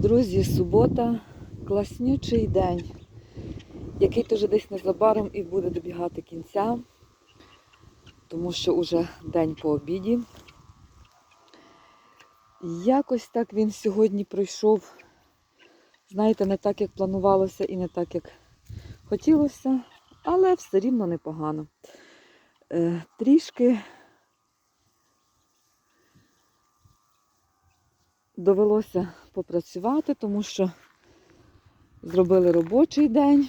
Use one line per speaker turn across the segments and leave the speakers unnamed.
Друзі, субота, класнючий день, який теж десь незабаром і буде добігати кінця, тому що уже день по обіді. Якось так він сьогодні пройшов, знаєте, не так, як планувалося і не так, як хотілося, але все рівно непогано. Е, трішки довелося попрацювати, тому що зробили робочий день.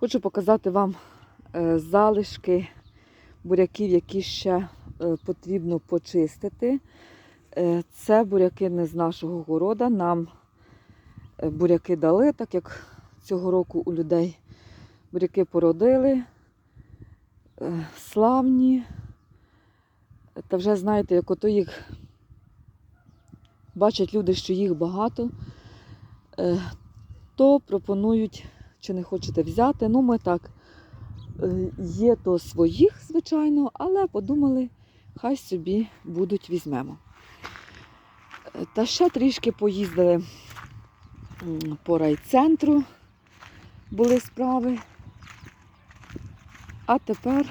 Хочу показати вам е, залишки буряків, які ще е, потрібно почистити. Е, Це буряки не з нашого города. Нам буряки дали, так як цього року у людей буряки породили. Славні. Та вже знаєте, як ото їх бачать люди, що їх багато, е, то пропонують, чи не хочете взяти. Ну, ми так, е, є то своїх, звичайно, але подумали, хай собі будуть візьмемо. Е, Та ще трішки поїздили по райцентру, були справи. А тепер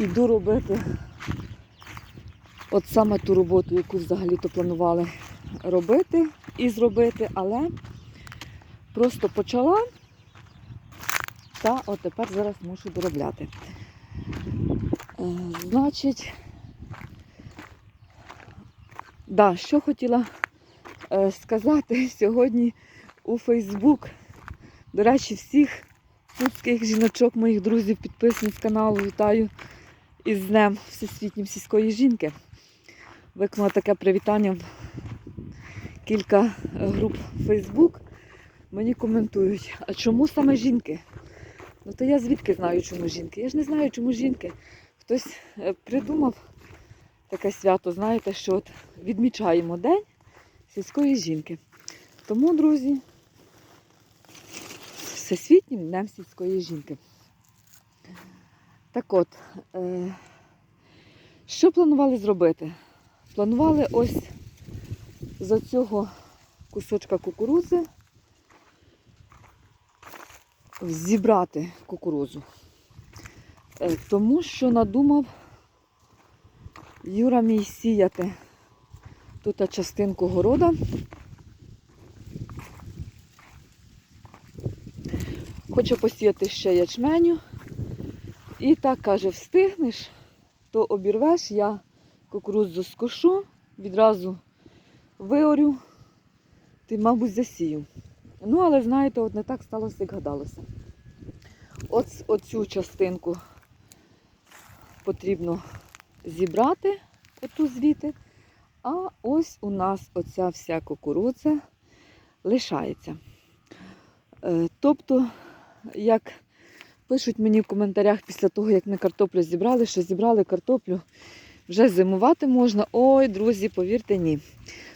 іду робити От саме ту роботу, яку взагалі-то планували робити і зробити, але просто почала та от тепер зараз мушу доробляти. Е, Значить, да, що хотіла е, сказати сьогодні у Фейсбук. До речі, всіх путських жіночок, моїх друзів, підписниць каналу вітаю із Днем Всесвітнім сільської жінки виконала таке привітання в кілька груп Facebook. Мені коментують, а чому саме жінки? Ну то я звідки знаю, чому жінки? Я ж не знаю, чому жінки. Хтось е, придумав таке свято, знаєте, що от відмічаємо День сільської жінки. Тому, друзі, всесвітнім днем сільської жінки. Так от, е, що планували зробити? Планували ось з цього кусочка кукурудзи зібрати кукурудзу. Е, Тому що надумав Юра мій сіяти тут частинку города. Хочу посіяти ще ячменю. І так каже, встигнеш, то обірвеш я кукурудзу скошу, відразу виорю, ти, мабуть, засію. Ну, але знаєте, от не так сталося, як гадалося. От оцю частинку потрібно зібрати, оту звідти, а ось у нас оця вся кукурудза лишається. Е, Тобто, як пишуть мені в коментарях після того, як ми картоплю зібрали, що зібрали картоплю вже зимувати можна. Ой, друзі, повірте, ні.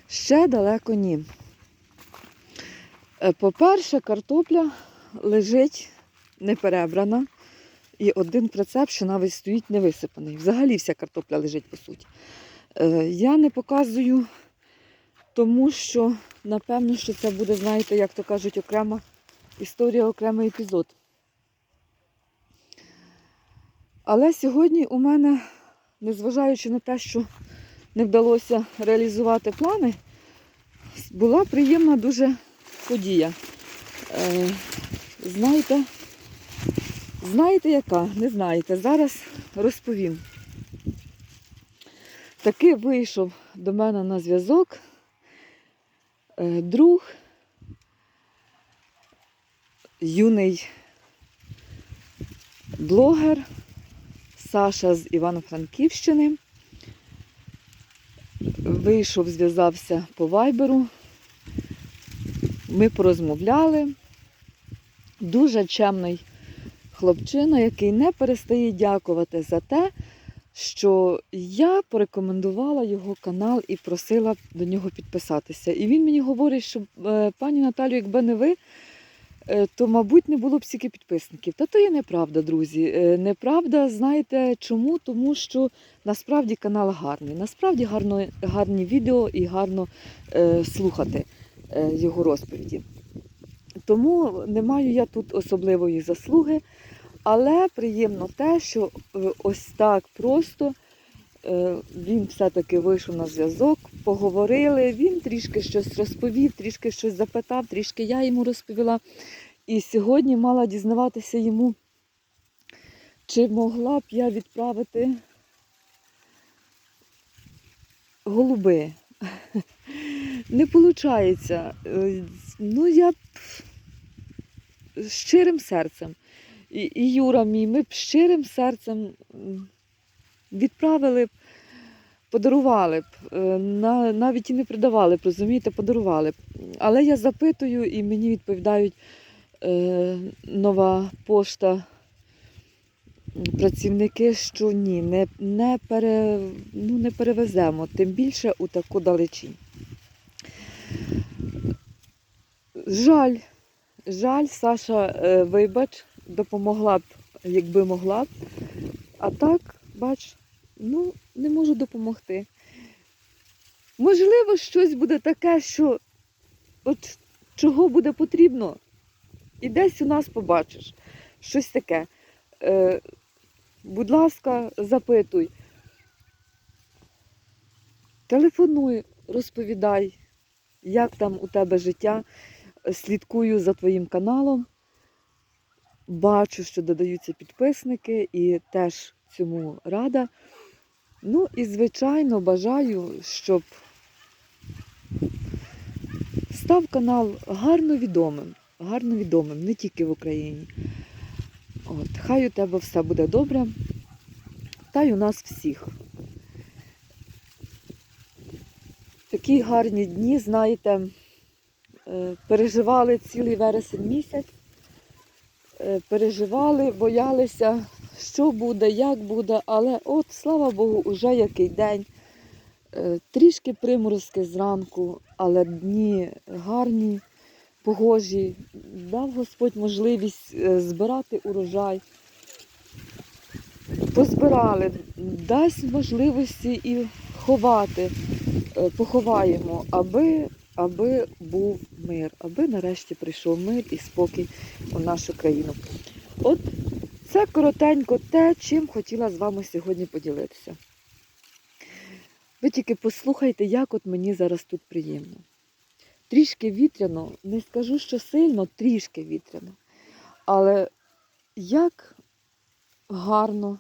Ще далеко ні. Е, По-перше, картопля лежить не перебрана. І один прицеп, що навіть стоїть не висипаний. Взагалі вся картопля лежить по суті. Е, Я не показую, тому що, напевно, що це буде, знаєте, як то кажуть, окрема історія, окремий епізод. Але сьогодні у мене незважаючи на те, що не вдалося реалізувати плани, була приємна дуже подія. Е, знаєте, знаєте яка? Не знаєте. Зараз розповім. Таки вийшов до мене на зв'язок е, друг, юний блогер. Саша з Івано-Франківщини. Вийшов, зв'язався по вайберу. Ми порозмовляли. Дуже чемний хлопчина, який не перестає дякувати за те, що я порекомендувала його канал і просила до нього підписатися. І він мені говорить, що е, пані Наталю, якби не ви, то, мабуть, не було б стільки підписників. Та то є неправда, друзі. Е, Неправда, знаєте чому? Тому що насправді канал гарний. Насправді гарно, гарні відео і гарно е, слухати е, його розповіді. Тому не маю я тут особливої заслуги, але приємно те, що е, ось так просто е, він все-таки вийшов на зв'язок, поговорили, він трішки щось розповів, трішки щось запитав, трішки я йому розповіла. І сьогодні мала дізнаватися йому, чи могла б я відправити голуби. Не виходить. Ну, я б щирим серцем. І, Юра мій, ми б щирим серцем відправили б, подарували б, е, навіть і не продавали б, розумієте, подарували б. Але я запитую і мені відповідають е, нова пошта, працівники, що ні, не, не, пере, ну, не перевеземо, тим більше у таку далечінь. Жаль, жаль, Саша, е, вибач, допомогла б, якби могла б. А так, бач, ну, не можу допомогти. Можливо, щось буде таке, що от чого буде потрібно, і десь у нас побачиш. Щось таке. Е, будь ласка, запитуй. Телефонуй, розповідай, як там у тебе життя. Слідкую за твоїм каналом. Бачу, що додаються підписники і теж цьому рада. Ну і, звичайно, бажаю, щоб став канал гарно відомим, гарно відомим, не тільки в Україні. От, хай у тебе все буде добре, та й у нас всіх. Такі гарні дні, знаєте, е, переживали цілий вересень місяць, е, переживали, боялися, що буде, як буде, але от, слава Богу, уже який день. Е, Трішки приморозки зранку, але дні гарні, погожі. Дав Господь можливість е, збирати урожай. Позбирали, дасть можливості і ховати, е, поховаємо, аби, аби був мир, аби нарешті прийшов мир і спокій у нашу країну. От це коротенько те, чим хотіла з вами сьогодні поділитися. Ви тільки послухайте, як от мені зараз тут приємно. Трішки вітряно, не скажу, що сильно, трішки вітряно. Але як гарно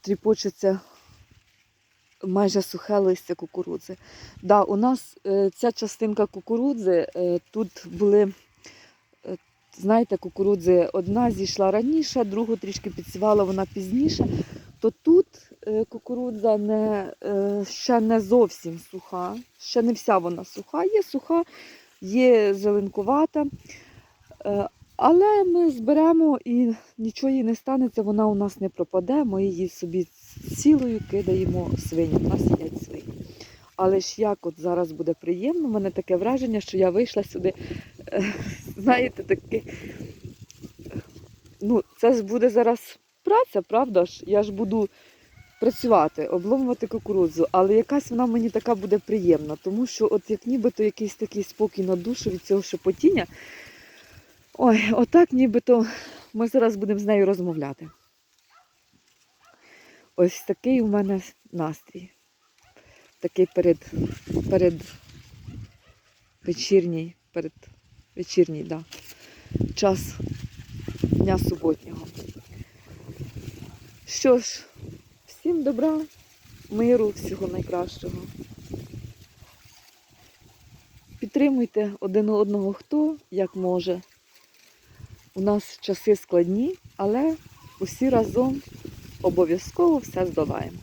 тріпочеться майже сухе листя кукурудзи. Да, у нас е, ця частинка кукурудзи, е, тут були, знаєте, кукурудзи одна зійшла раніше, другу трішки підсівала вона пізніше, то тут е, кукурудза не, е, ще не зовсім суха, ще не вся вона суха, є суха, є зеленкувата. Е, Але ми зберемо і нічого їй не станеться, вона у нас не пропаде. Ми її собі цілою кидаємо свині. У нас їдять свині. Але ж як от зараз буде приємно, у мене таке враження, що я вийшла сюди, знаєте, таке. Ну, це ж буде зараз праця, правда ж? Я ж буду працювати, обломувати кукурудзу, але якась вона мені така буде приємна, тому що от як нібито якийсь такий спокій на душу від цього шепотіння. Ой, отак нібито ми зараз будемо з нею розмовляти. Ось такий у мене настрій. Такий перед, перед вечірній, перед вечірній, да, час дня суботнього. Що ж, всім добра, миру, всього найкращого. Підтримуйте один одного хто як може. У нас часи складні, але усі разом обов'язково все здолаємо.